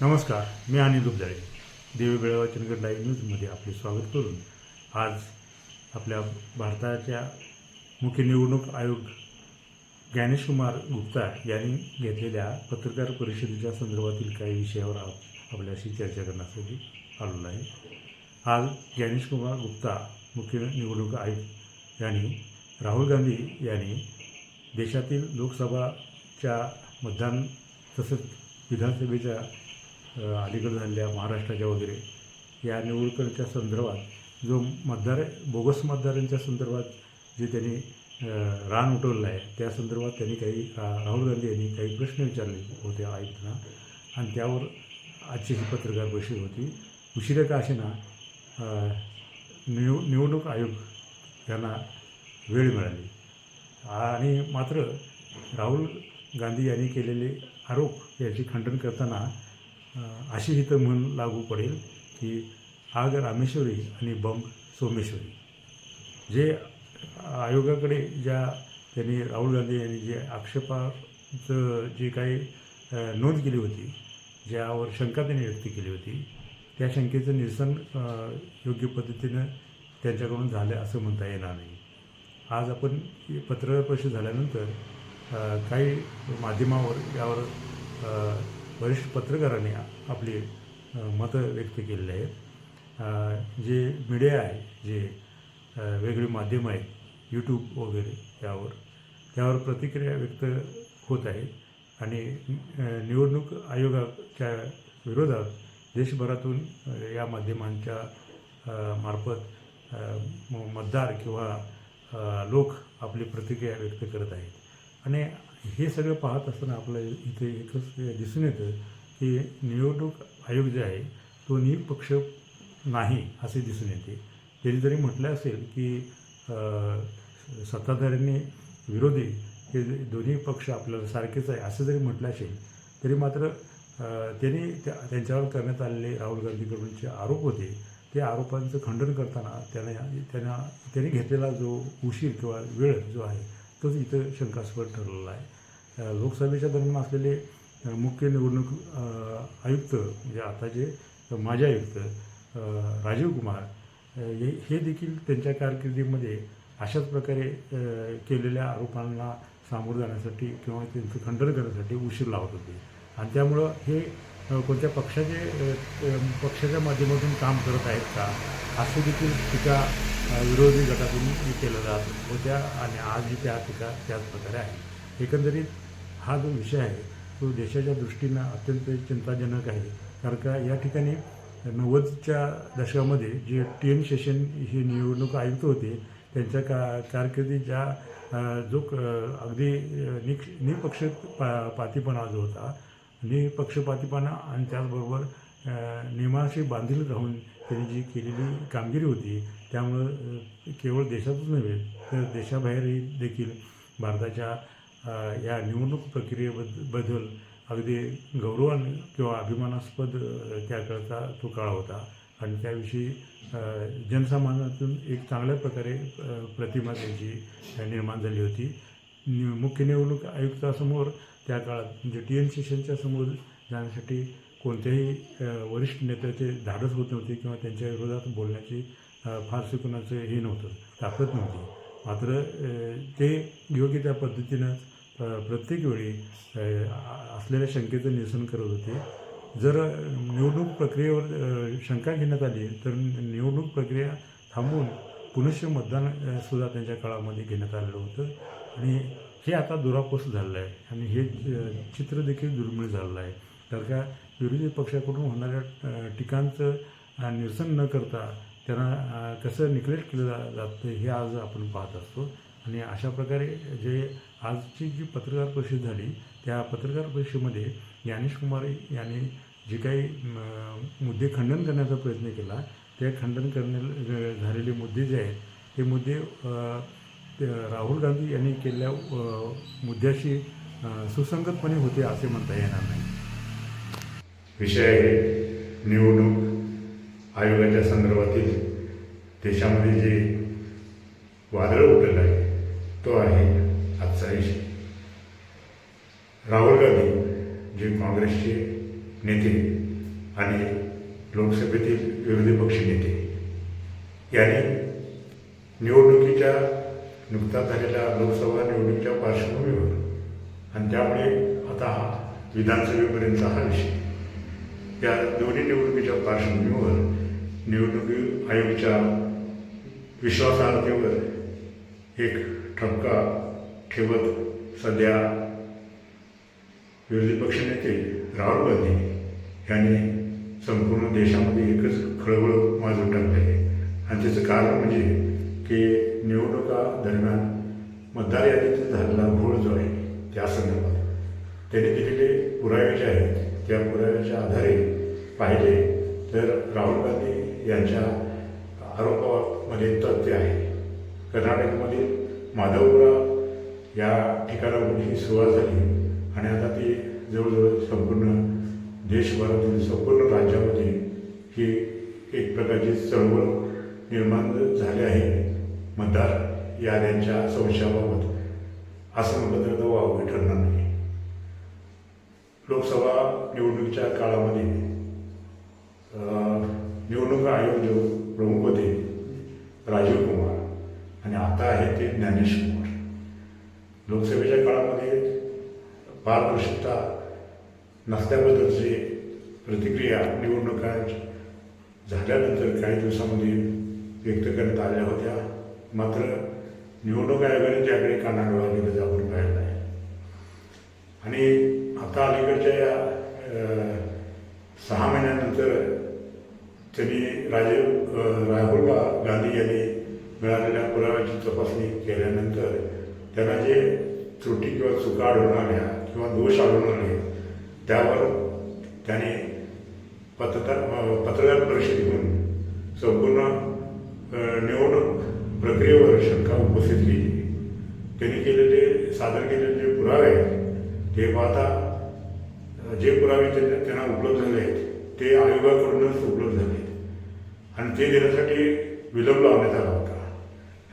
नमस्कार मी अनिल दुबदाळे. देवी बेळगाव चंदगड लाईव्ह न्यूजमध्ये आपले स्वागत करून आज आपल्या भारताच्या मुख्य निवडणूक आयोग ज्ञानेशकुमार गुप्ता यांनी घेतलेल्या पत्रकार परिषदेच्या संदर्भातील काही विषयावर आप आपल्याशी चर्चा करण्यासाठी आलेलो आहे आज ज्ञानेशकुमार गुप्ता मुख्य निवडणूक आयुक्त यांनी राहुल गांधी यांनी देशातील लोकसभाच्या मतदान तसंच विधानसभेच्या अलीकडे झालेल्या महाराष्ट्राच्या वगैरे या निवडणुकीच्या संदर्भात जो मतदार बोगस मतदारांच्या संदर्भात जे त्यांनी रान उठवलं आहे त्या संदर्भात त्यांनी काही राहुल गांधी यांनी काही प्रश्न विचारले होते आयुक्तांना. आणि त्यावर आजची ही पत्रकार परिषद होती. उशिरा का असेना निव निवडणूक आयोग यांना वेळ मिळाली. आणि मात्र राहुल गांधी यांनी केलेले आरोप याचे खंडन करताना अशी इथं म्हण लागू पडेल की आग रामेश्वरी आणि बंब सोमेश्वरी जे आयोगाकडे ज्या त्यांनी राहुल गांधी यांनी जे आक्षेपाचं जे काही नोंद केली होती ज्यावर शंका त्यांनी व्यक्त केली होती त्या शंकेचं निरसन योग्य पद्धतीनं त्यांच्याकडून झालं असं म्हणता येणार नाही. आज आपण ही पत्रकार परिषद झाल्यानंतर काही माध्यमावर यावर वरिष्ठ पत्रकारांनी आपली मतं व्यक्त केलेली आहेत. जे मीडिया आहे जे वेगळी माध्यमं आहेत यूट्यूब वगैरे यावर त्यावर प्रतिक्रिया व्यक्त होत आहेत. आणि निवडणूक आयोगाच्या विरोधात देशभरातून या माध्यमांच्या मार्फत मतदार किंवा लोक आपली प्रतिक्रिया व्यक्त करत आहेत. आणि हे सगळं पाहत असताना आपल्याला इथे एकच दिसून येतं की निवडणूक आयोग जे आहे तो निपक्ष नाही असे दिसून येते. त्यांनी जरी म्हटलं असेल की सत्ताधाऱ्यांनी विरोधी हे दोन्ही पक्ष आपल्याला सारखेच आहे असं जरी म्हटलं असेल तरी मात्र त्यांनी त्या त्यांच्यावर करण्यात आलेले राहुल गांधीकडूनचे आरोप होते त्या आरोपांचं खंडन करताना त्यांना त्यांना त्यांनी घेतलेला जो उशीर किंवा वेळ जो आहे तोच इथं शंकास्पद ठरलेला आहे. लोकसभेच्या दरम्यान असलेले मुख्य निवडणूक आयुक्त म्हणजे आता जे माजी आयुक्त राजीव कुमार हे हे देखील त्यांच्या कारकिर्दीमध्ये अशाच प्रकारे केलेल्या आरोपांना सामोरं जाण्यासाठी किंवा त्यांचं खंडन करण्यासाठी उशीर लावत होते. आणि त्यामुळं हे कोणत्या पक्षाचे पक्षाच्या माध्यमातून काम करत आहेत का? असं देखील टीका विरोधी गटातून केलं जात होत्या आणि आजही त्या टीका त्याच प्रकारे आहे. एकंदरीत हा जो विषय आहे तो देशाच्या दृष्टीनं अत्यंत चिंताजनक आहे. कारण का या ठिकाणी नव्वदच्या दशकामध्ये जे टी एन शेषन हे निवडणूक आयुक्त होते त्यांच्या का कारकिर्दीच्या जो क- अगदी निक्ष निपक्ष पा पातीपणा जो होता निपक्षपातीपणा आणि त्याचबरोबर नियमाशी बांधील राहून त्यांनी जी केलेली कामगिरी होती त्यामुळं केवळ देशातच नव्हे तर देशाबाहेरही देखील भारताच्या या निवडणूक प्रक्रियेबद्दबद्दल अगदी गौरवान किंवा अभिमानास्पद त्याकरता त्या काळचा तो काळ होता. आणि त्याविषयी जनसामान्यातून एक चांगल्या प्रकारे प्रतिमा त्यांची निर्माण झाली होती. नि- मुख्य निवडणूक आयुक्तासमोर त्या काळात म्हणजे टी एन सेशनच्या समोर जाण्यासाठी कोणत्याही वरिष्ठ नेत्याचे धाडस होत नव्हते किंवा त्यांच्या विरोधात बोलण्याची फारसे कुणाचं हे नव्हतं ताकद नव्हती. मात्र ते योग्य त्या पद्धतीनं प्रत्येक वेळी असलेल्या शंकेचं निरसन करत होते. जर निवडणूक प्रक्रियेवर शंका घेण्यात आली तर निवडणूक प्रक्रिया थांबवून पुनश्च मतदान सुद्धा त्यांच्या काळामध्ये घेण्यात आलेलं होतं. आणि हे आता दुरापोस झालेलं आहे. आणि हे चित्र देखील दुर्मिळ झालेलं आहे. कारण का विरोधी पक्षाकडून होणाऱ्या टीकांचं निरसन न करता त्यांना कसं निग्लेक्ट केलं जातं हे आज आपण पाहत असतो. आणि अशा प्रकारे जे आजची जी पत्रकार परिषद झाली त्या पत्रकार परिषदेमध्ये ज्ञानेश कुमार यांनी जे काही मुद्दे खंडन करण्याचा प्रयत्न केला ते खंडन करणे झालेले मुद्दे जे आहेत ते मुद्दे राहुल गांधी यांनी केलेल्या मुद्द्याशी सुसंगतपणे होते असे म्हणता येणार नाही. विषय निवडणूक आयोगाच्या संदर्भातील देशामध्ये जे वादळ उठलं आहे तो आहे आजचा विषय राहुल गांधी जे काँग्रेसचे नेते आणि लोकसभेतील विरोधी पक्ष नेते यांनी निवडणुकीच्या नुकताच झालेल्या लोकसभा निवडणुकीच्या पार्श्वभूमीवर आणि त्यामुळे आता हा विधानसभेपर्यंत हा विषय. या दोन्ही निवडणुकीच्या पार्श्वभूमीवर निवडणूक आयोगाच्या विश्वासार्हतेवर एक ठपका ठेवत सध्या विरोधी पक्षनेते राहुल गांधी यांनी संपूर्ण देशामध्ये एकच खळबळ माजून टाकले आहे आणि त्याचं कारण म्हणजे की निवडणुका दरम्यान मतदार यादीचा झालेला घोळ जो आहे त्या संदर्भात त्यांनी दिलेले पुरावे जे आहेत त्या पुराव्याच्या आधारे पाहिले तर राहुल गांधी यांच्या आरोपामध्ये तथ्य आहे. कर्नाटकमधील माधवपुरा या ठिकाणाहून ही सुरुवात झाली. आणि आता ती जवळजवळ संपूर्ण देशभरातील संपूर्ण राज्यामध्ये ही एक प्रकारची चळवळ निर्माण झाली आहे. मतदार याद्यांच्या संशयाबाबत असं म्हटलं तर वावगे ठरणार नाही. लोकसभा निवडणुकीच्या काळामध्ये निवडणूक आयोग जो प्रमुख होते राजीव कुमार आणि आता आहे ते ज्ञानेश कुमार. लोकसभेच्या काळामध्ये पारदर्शकता नसल्याबद्दलची प्रतिक्रिया निवडणुका झाल्यानंतर काही दिवसामध्ये व्यक्त करण्यात आल्या होत्या. मात्र निवडणूक आयोगाने त्याकडे कानाडोळा केल्याचं आपण पाहिलं आहे आणि आता अलीकडच्या या सहा महिन्यानंतर त्यांनी राजीव राहुल गांधी यांनी मिळालेल्या पुराव्याची तपासणी केल्यानंतर त्यांना जे त्रुटी किंवा चुका आढळून आल्या किंवा दोष आढळून आले त्यावर त्याने पत्रकार पत्रकार परिषद घेऊन संपूर्ण निवडणूक प्रक्रियेवर शंका उपस्थित केली. त्यांनी केलेले सादर केलेले जे पुरावे आहेत ते पाहता जे पुरावे त्यांना त्यांना उपलब्ध झाले आहेत ते आयोगाकडूनच उपलब्ध झाले आहेत. आणि ते देण्यासाठी विलंब लावण्यात आला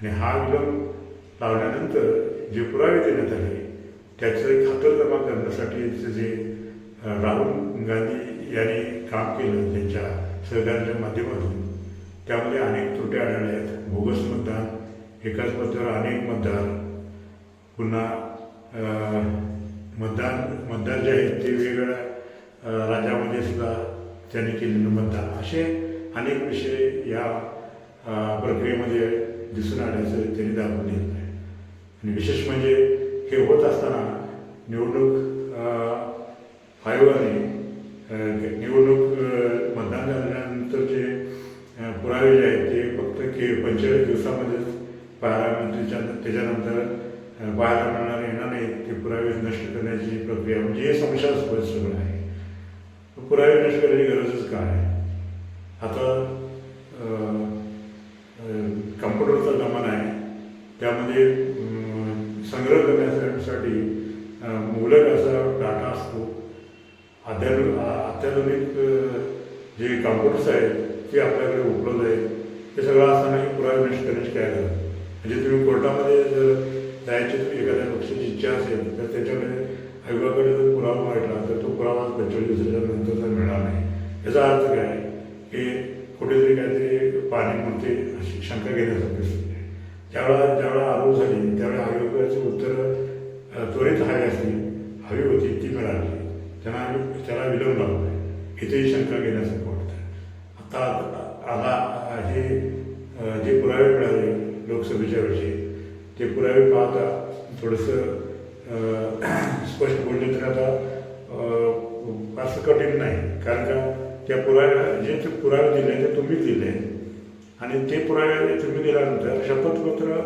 आणि हा विलंब लावल्यानंतर जे पुरावे देण्यात आले त्याचं खातरजमा करण्यासाठी जे राहुल गांधी यांनी काम केलं त्यांच्या सहकार्याच्या माध्यमातून त्यामध्ये अनेक त्रुट्या आढळल्या आहेत. बोगस मतदान एकाच मतदार अनेक मतदार पुन्हा मतदान मतदार जे आहेत ते वेगवेगळ्या राज्यामध्ये सुद्धा त्यांनी केलेलं मतदान. असे अनेक विषय या प्रक्रियेमध्ये दिसून आल्याचं त्यांनी दाखवून दिलं आहे. आणि विशेष म्हणजे हे होत असताना निवडणूक आयोगाने निवडणूक मतदान झाल्यानंतर जे पुरावे जे आहेत ते फक्त के पंचेचाळीस दिवसामध्येच पाहायला त्याच्यानंतर बाहेर पाहायला मिळणार येणार नाही ते पुरावे नष्ट करण्याची प्रक्रिया म्हणजे हे संशयास्पद सगळं आहे. पुरावे नष्ट करण्याची गरजच काय आता त्यामध्ये संग्रह करण्यासाठी अं, मुबलक असा डाटा असतो. अत्याधुनिक अत्याधुनिक जे कॉम्प्युटर्स आहेत ते आपल्याकडे उपलब्ध आहेत. ते सगळं असतानाही पुरावे नष्ट करण्याची काय करा म्हणजे तुम्ही कोर्टामध्ये जर जायची एखाद्या पक्षाची इच्छा असेल तर त्याच्याकडे आयोगाकडे जर पुरावा वाटला तर तो पुरावा पंचेचाळीस दिवसाच्या नंतर तर मिळणार नाही. याचा अर्थ काय की कुठेतरी काहीतरी पाणी म्हणते अशी शंका घेण्यासारखी त्यावेळा त्यावेळेला ज्यावेळेला आरोप झाली. त्यावेळेला आयोगाची उत्तरं त्वरित हवी असली हवी होती ती मिळाली. त्यांना त्याला विलंब लागतो इथेही शंका घेण्यासारखं वाटतं. आता आला हे जे पुरावे मिळाले लोकसभेच्या वेळी ते पुरावे पाहता थोडंसं स्पष्ट बोलले तर आता असं कठीण नाही. कारण का त्या पुराव्या जे ते पुरावे दिले ते तुम्हीच दिले. आणि ते पुरावे तुम्ही दिल्यानंतर शपथपत्र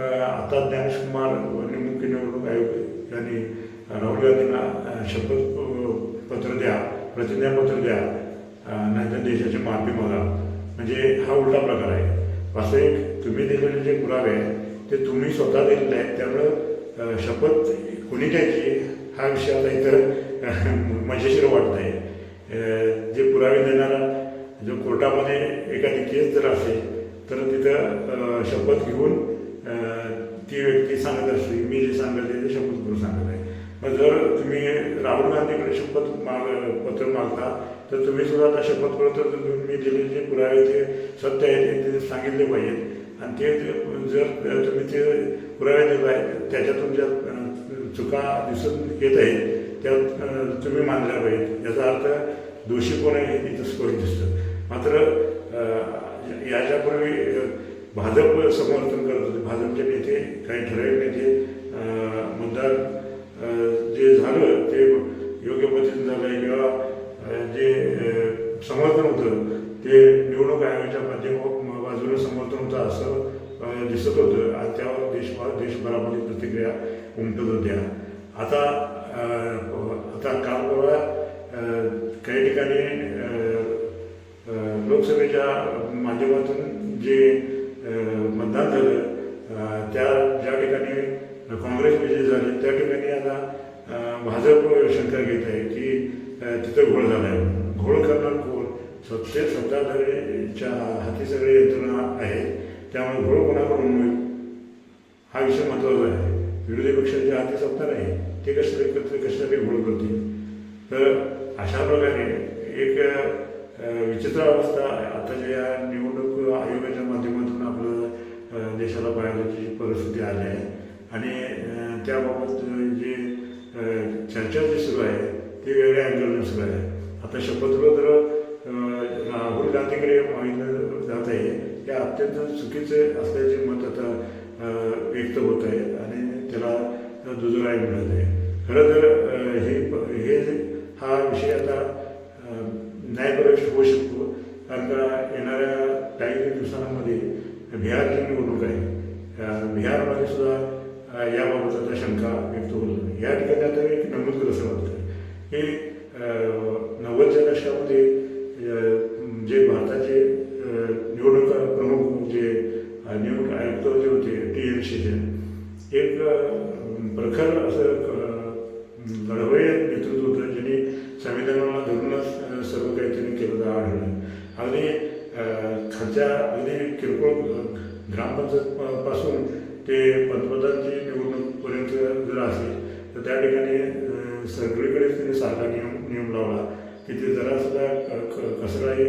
आता ज्ञानेश कुमार निवडणूक निवडणूक आयोग यांनी राहुल गांधींना शपथ पत्र द्या प्रतिज्ञापत्र द्या नाहीतर देशाची माफी मागा. म्हणजे हा उलटा प्रकार आहे. वास्तविक तुम्ही दिलेले जे पुरावे आहेत ते तुम्ही स्वतः दिलेले आहेत त्यामुळं शपथ कोणी घ्यायची हा विषय आता इतर मजेशीर वाटत आहे जे पुरावे देणारा जो कोर्टामध्ये एखादी केस जर असेल तर तिथं शपथ घेऊन ती व्यक्ती सांगत असते. मी जे सांगत आहे ते शपथ करून सांगत आहे. मग जर तुम्ही राहुल गांधीकडे शपथ माग पत्र मागता तर तुम्ही सुद्धा आता शपथ पत्र तुम्ही दिलेले जे पुरावे ते सत्य आहे ते सांगितले पाहिजेत. आणि ते जर तुम्ही ते पुरावे दिले आहे त्याच्यातून ज्या चुका दिसून येत आहे त्या तुम्ही मानल्या पाहिजेत. याचा अर्थ दोषी कोण आहे हे तिथं स्पष्ट दिसतं. मात्र अं, याच्यापूर्वी भाजप समर्थन करत होते भाजपचे नेते काही ठराविक नेते मतदार अं, जे झालं ते योग्य पद्धतीने झालं किंवा जे समर्थन होतं ते निवडणूक आयोगाच्या माध्यम बाजूने समर्थन होतं असं दिसत होतं. आणि त्यावर देशभर देशभरामध्ये प्रतिक्रिया उमटत होत्या. आता आता काल परवा अं, काही ठिकाणी लोकसभेच्या माध्यमातून जे मतदान झालं त्या ज्या ठिकाणी काँग्रेस विजयी झाले त्या ठिकाणी आता भाजप शंका घेत आहे की तिथं घोळ झाला आहे घोळ करणार कोण? सत्ते सत्ताधारीच्या हाती सगळी यंत्रणा आहे. त्यामुळे घोळ कोणाकडून होईल? हा विषय महत्त्वाचा आहे. विरोधी पक्षाच्या हाती सत्ता नाही. ते कसं एकत्र कशासाठी घोळ करतो व्यक्त होत आहे आणि त्याला दुजोराही मिळत आहे. खरं तर हे हे हा विषय आता न्यायप्रवेश होऊ शकतो. कारण का येणाऱ्या काही दिवसांमध्ये बिहारची निवडणूक आहे. बिहारमध्ये सुद्धा याबाबत आता शंका व्यक्त होत या ठिकाणी आता एक नमूद करू असं वाटतं की ग्रामपंचायत पासून ते पंतप्रधानची निवडणूकपर्यंत जर असेल तर त्या ठिकाणी सगळीकडेच त्यांनी सारखा नियम नियम लावला. की ते जरासुद्धा क- कसलाही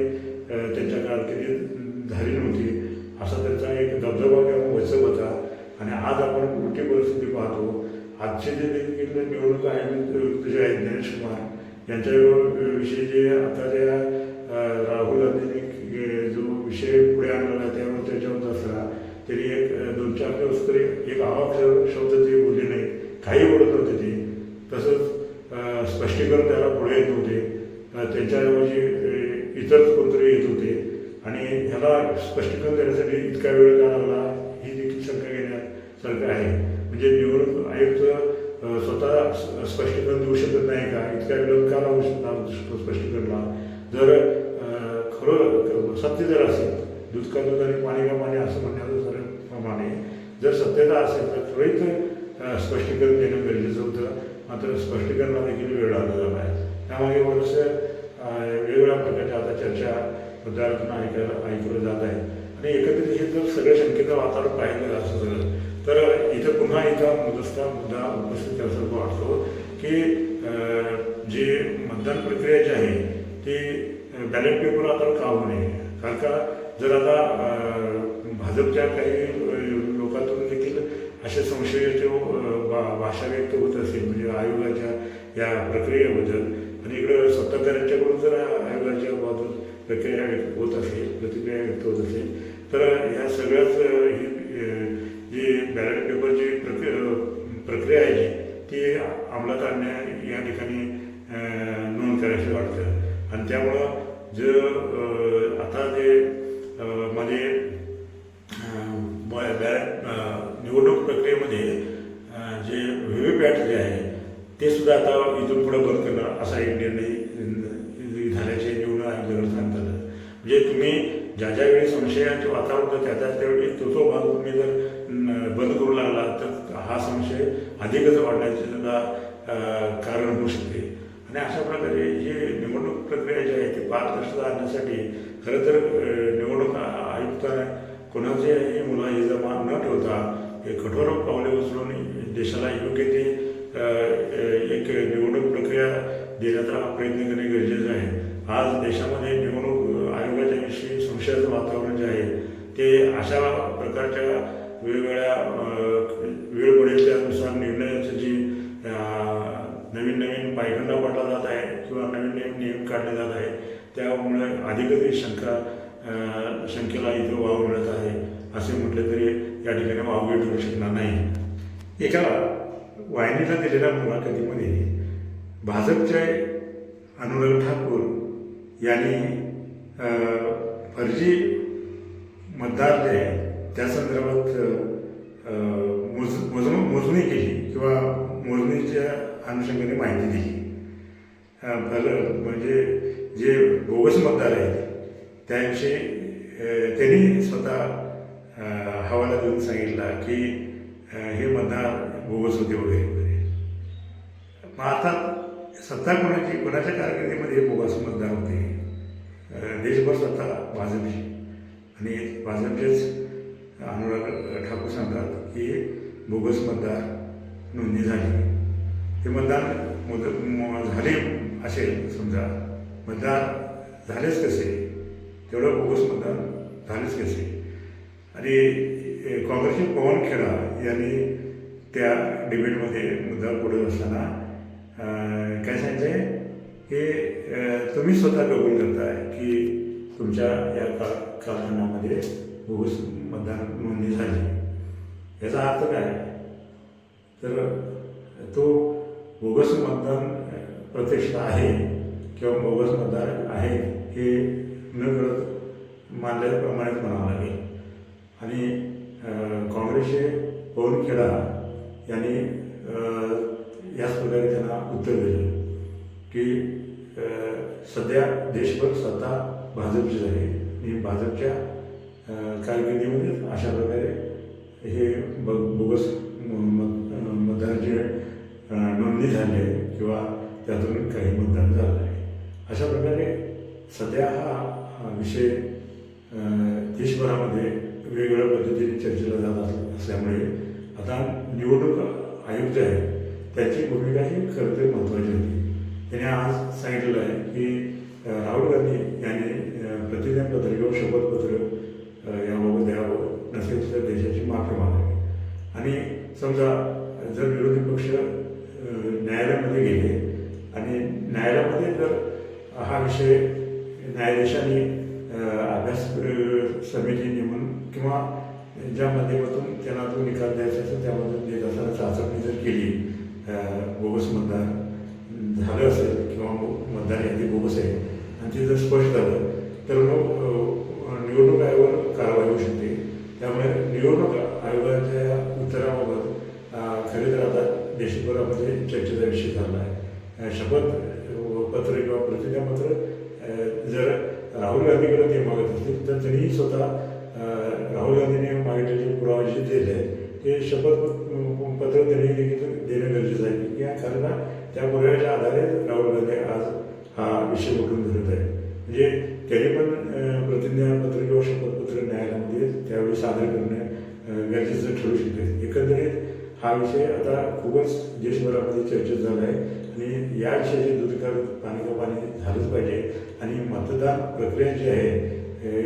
त्यांच्या कारकिर्दीत झाली नव्हती असा त्यांचा एक दबदबा किंवा वचक होता. आणि आज आपण उलटी परिस्थिती पाहतो. आजचे जे देखील निवडणूक आयोग जे आहेत ज्ञानेश कुमार यांच्या विषयी जे आता त्या राहुल गांधींनी जो विषय तरी एक दोन चार दिवस तरी एक आवाक शब्द ते बोलले नाही काही बोलत नव्हते ते. तसंच स्पष्टीकरण त्याला पुढे येत नव्हते. त्यांच्याऐवजी इतर कोणतरी येत होते. आणि ह्याला स्पष्टीकरण देण्यासाठी इतका वेळ का लागला ही देखील शंका घेण्यासारखं आहे. म्हणजे निवडणूक आयुक्त स्वतः स्पष्टीकरण देऊ शकत नाही का? इतका विरोध का लावू शकता स्पष्टीकरणला? जर खरं सत्य जर असेल दूध का दूध आणि पाणी का पाणी असं म्हणण्याचं प्रमाणे जर सत्यता असेल तर त्वरित स्पष्टीकरण देणं गरजेचं होतं. मात्र स्पष्टीकरणाला देखील वेळ लागलेला झाला आहे. त्यामागे बरंचसं वेगवेगळ्या प्रकारच्या आता चर्चा विद्यार्थ्यांना ऐकायला ऐकलं जात आहे. आणि एकत्रित हे जर सगळ्या शंकेचं वातावरण पाहिलं असं सगळं तर इथं पुन्हा एका मुदस्ता मुद्दा उपस्थित करायचा वाटतो की जे मतदान प्रक्रिया जी आहे ती बॅलेट पेपर आता का नये कारण का जर आता भाजपच्या काही असे संशयाचे अ, भा- भाषा व्यक्त होत असेल म्हणजे आयोगाच्या या प्रक्रियेबद्दल. आणि इकडं सत्ताधाऱ्यांच्याकडून जर आयोगाच्या बाजूत प्रक्रिया व्यक्त होत असेल प्रतिक्रिया व्यक्त होत असेल तर ह्या सगळ्याच ज्या ज्या वेळी संशयाचे वातावरण होतं त्या त्या त्यावेळी तो तो भाग तुम्ही जर बंद करू लागला तर हा संशय अधिकच वाढण्याचे सुद्धा कारण होऊ शकते. आणि अशा प्रकारे जी निवडणूक प्रक्रिया जी आहे ती पारदर्शकता आणण्यासाठी खरं तर निवडणूक आयुक्ताने कोणाचेही मुलाही जमा न ठेवता हे कठोर पावले उचलून देशाला योग्य ते एक निवडणूक प्रक्रिया देण्याचा प्रयत्न करणे गरजेचं आहे. आज देशामध्ये निवडणूक आयोगाच्या विषयी संशयाचं वातावरण जे आहे ते अशा प्रकारच्या वेगवेगळ्या वेळ पडेल त्यानुसार निर्णयाचं जी नवीन नवीन पायगंडा पडला जात आहे किंवा नवीन नवीन नियम काढले जात आहे त्यामुळे अधिकच शंका अ, शंकेला इथं वाव मिळत आहे असे म्हटले तरी या ठिकाणी वावगे ठरू शकणार नाही. एका वाहिनीला दिलेल्या मुलाखतीमध्ये भाजपचे अनुराग ठाकूर यांनी फर्जी मतदार जे आहे त्या संदर्भात मोज मोज मोजणी केली किंवा मोजणीच्या अनुषंगाने माहिती दिली. फल म्हणजे जे बोगस मतदार आहेत त्याविषयी त्यांनी स्वतः हवाला देऊन सांगितला की हे मतदार बोगस होते वगैरे वगैरे. मग आता सत्ता कोणाची कोणाच्या कारकिर्दीमध्ये हे बोगस मतदार होते? देशभर स्वतः भाजपशी आणि भाजपचेच अनुराग ठाकूर सांगतात की बोगस मतदार नोंदणी झाली. ते मतदान मोद झाले असेल समजा. मतदार झालेच कसे? तेवढं बोगस मतदान झालेच कसे? आणि काँग्रेसचे पवन खेडा यांनी त्या डिबेटमध्ये मुद्दा पुढे असताना काय सांगितलं हे तुम्ही स्वतः कबूल करताय की तुमच्या या का कालखंडामध्ये बोगस मतदान नोंदणी झाली. याचा अर्थ काय? तर तो बोगस मतदान प्रत्यक्ष आहे किंवा बोगस मतदार आहे हे न कळत मानल्याप्रमाणेच म्हणावं लागेल. आणि काँग्रेसचे पवन खेडा यांनी याच प्रकारे त्यांना उत्तर दिलं. की सध्या देशभर सत्ता भाजपची आहे. आणि भाजपच्या अं, कारकिर्दीमध्ये अशा प्रकारे हे ब बोगस म- मत नोंदणी झाली आहे किंवा त्यातून काही मतदान झालं आहे. अशा प्रकारे सध्या हा विषय देशभरामध्ये वेगवेगळ्या पद्धतीने चर्चेला जात अस- असल्यामुळे आता निवडणूक आयोग जे आहे त्याची भूमिका ही खरं तर महत्त्वाची होती. त्याने आज सांगितलेलं आहे की राहुल गांधी यांनी प्रतिज्ञापत्र किंवा शपथपत्र याबाबत द्यावं नसेल तर देशाची माफी मागावी. आणि समजा जर विरोधी पक्ष न्यायालयामध्ये गेले आणि न्यायालयामध्ये जर हा विषय न्यायाधीशांनी अभ्यास समिती नेमून किंवा ज्या माध्यमातून त्यांना तो निकाल द्यायचा असेल त्यामधून देत असताना चाचपणी जर केली बोगस मतदार झालं असेल किंवा मो- मतदार यादी बोगस आहे आणि ते जर स्पष्ट झालं तर मग निवडणूक आयोगावर कारवाई होऊ शकते. त्यामुळे निवडणूक आयोगाच्या उत्तराबाबत खरे तर आता देशभरामध्ये चर्चेचा विषय झाला आहे. शपथ पत्र किंवा प्रतिज्ञापत्र जर राहुल गांधीकडे ते मागत असतील तर त्यांनी स्वतः राहुल गांधीने मागितलेले पुरावे जे दिले आहेत ते शपथ पत्र त्यांनी देखील देणं गरजेचं आहे. की या कारण त्या पुराव्याच्या आधारे राहुल गांधी आज हा विषय उठून धरत आहे म्हणजे त्यांनी पण प्रतिज्ञापत्र किंवा शपथपत्र न्यायालयामध्ये त्यावेळी सादर करणे गरजेचं ठरू शकते. एकंदरीत हा विषय आता खूपच देशभरामध्ये चर्चेत झाला आहे आणि या विषयाचे दुधकार पाणी का पाणी झालंच पाहिजे आणि मतदान प्रक्रिया जी आहे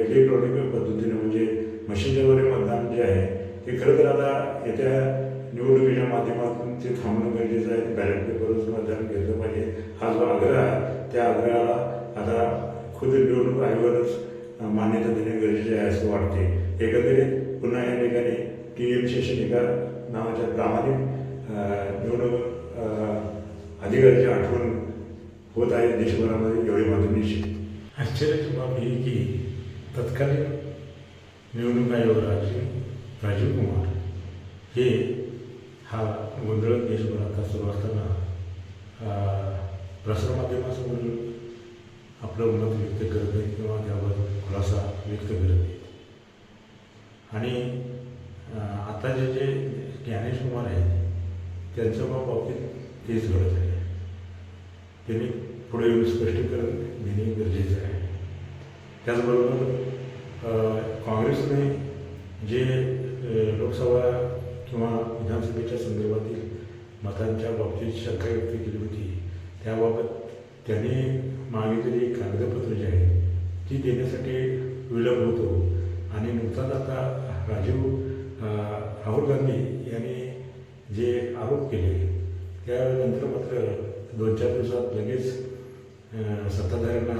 इलेक्ट्रॉनिक पद्धतीने म्हणजे मशीनद्वारे मतदान जे आहे ते खरं तर आता येत्या निवडणुकीच्या माध्यमातून ते थांबणं गरजेचं आहे बॅलेट पेपरच मतदान घेतलं पाहिजे. हा जो आग्रह आहे त्या आग्रहाला आता खुद निवडणूक आयोगानंच मान्यता देणे गरजेचे आहे असं वाटते. एकंदरीत पुन्हा या ठिकाणी टी एम शेषन नावाच्या प्रामाणिक निवडणूक अधिकाऱ्याची आठवण होत आहे. देशभरामध्ये एवढी मात्र निश्चित. आश्चर्याची बाब ही की तत्कालीन निवडणूक आयोग राजे राजीव कुमार हे हा गोंधळ देशभरात सुरू असताना प्रसारमाध्यमासमोर आपलं मत व्यक्त करत नाही किंवा त्यावर खुलासा व्यक्त करत नाही आणि आताचे आता जे जे ज्ञानेश कुमार आहेत त्यांच्या बाबतीत तेच घडत आहे. त्यांनी पुढे येऊन स्पष्टीकरण देणे गरजेचं आहे. त्याचबरोबर काँग्रेसने जे लोकसभा किंवा विधानसभेच्या संदर्भातील मतांच्या बाबतीत शंका व्यक्त केली होती. त्याबाबत त्याने मागितलेली कागदपत्र जी आहेत ती देण्यासाठी विलंब होतो. आणि नुकताच आता राजीव राहुल गांधी यांनी जे आरोप केले त्यानंतर मात्र दोन चार दिवसात लगेच सत्ताधाऱ्यांना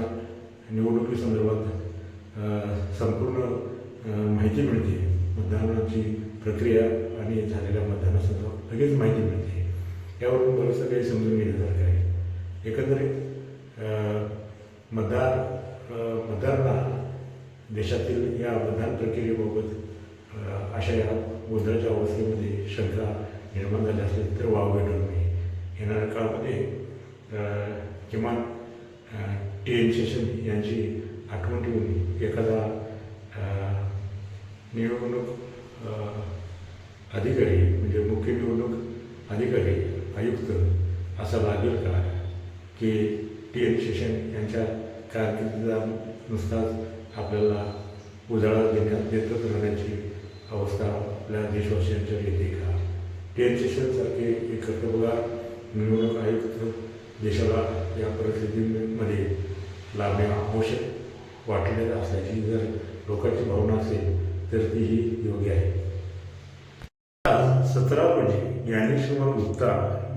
निवडणुकीसंदर्भात संपूर्ण माहिती मिळते. मतदानाची प्रक्रिया आणि झालेल्या मतदानासंदर्भात लगेच माहिती मिळते. यावरून बरंचसं काही समजून घेण्यासारखं आहे. एकंदरीत मतदार मतदारांना देशातील या मतदान प्रक्रियेबाबत अशा या गोंधळाच्या अवस्थेमध्ये शंका निर्माण झाली असेल तर वाव भेटू नाही येणाऱ्या काळामध्ये किमान टी एन शेषन यांची आठवण ठेवून एखादा निवडणूक अधिकारी म्हणजे मुख्य निवडणूक अधिकारी आयुक्त असा लागेल का? की टी एन शेषन यांच्या कारकिर्दीचा नुसताच आपल्याला उजाळा देण्यात देतच राहण्याची अवस्था आपल्या देशवासियांच्या येते का? टी एन शेषनसारखे एक कर्तबगार निवडणूक आयुक्त देशाला या परिस्थितीमध्ये लाभणे आवश्यक वाटले असल्याची जर लोकांची भावना असेल तर तीही योग्य आहे. सतरा रोजी ज्ञानेश्वर गुप्ता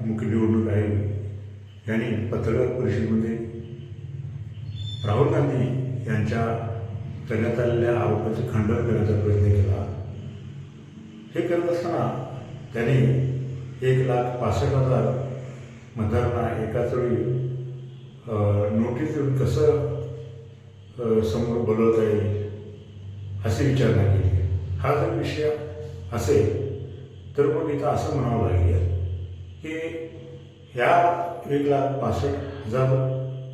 मुख्य निवडणूक आयोग यांनी पत्रकार परिषदेमध्ये राहुल गांधी यांच्या करण्यात आलेल्या आरोपाचे खंडन करण्याचा प्रयत्न केला. हे करत असताना त्याने एक लाख पासष्ट हजार मतदारांना एकाच वेळी नोटीस देऊन कसं समोर बोलवता येईल? अशी विचारणा केली हा जर विषय असेल तर मग इथं असं म्हणावं लागेल की ह्या एक लाख पासष्ट हजार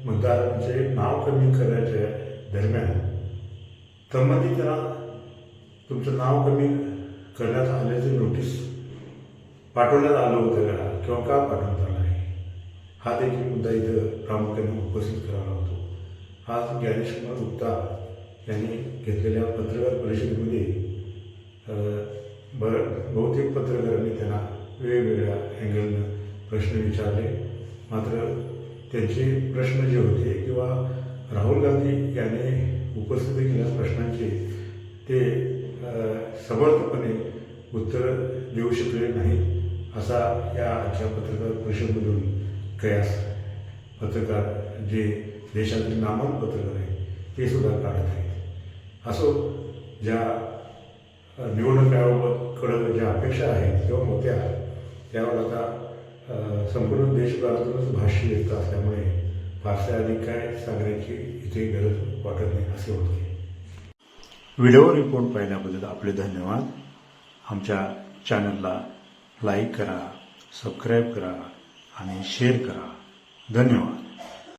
मतदारांचे नाव कमी करायच्या दरम्यान संबंधितांना तुमचं नाव कमी करण्यात आल्याचे नोटीस पाठवण्यात आलं होतं का? किंवा का पाठवण्यात आलं आहे हा देखील मुद्दा इथं प्रामुख्याने उपस्थित करावा लागतो. आज ज्ञानेश्वर गुप्ता यांनी घेतलेल्या पत्रकार परिषदेमध्ये बर बहुतेक पत्रकारांनी त्यांना वेगवेगळ्या अँगलनं प्रश्न विचारले. मात्र त्यांचे प्रश्न जे होते किंवा राहुल गांधी यांनी उपस्थित केलेल्या प्रश्नांचे ते समर्थपणे उत्तर देऊ शकले नाहीत असा या आजच्या पत्रकार परिषदेमधून कयास पत्रकार जे देशातील नामांक पत्रकार आहेत ते सुद्धा काढत आहे असो ज्या अ, ज्या अपेक्षा आहेत किंवा होत्या त्यावर आता संपूर्ण देशभरातूनच भाष्य येत असल्यामुळे फारसे अधिक काय सांगण्याची इथे गरज वाटत नाही असे होते व्हिडिओ रिपोर्ट पाहिल्याबद्दल आपले धन्यवाद. आमच्या चॅनलला लाईक करा सबस्क्राईब करा आणि शेअर करा. धन्यवाद.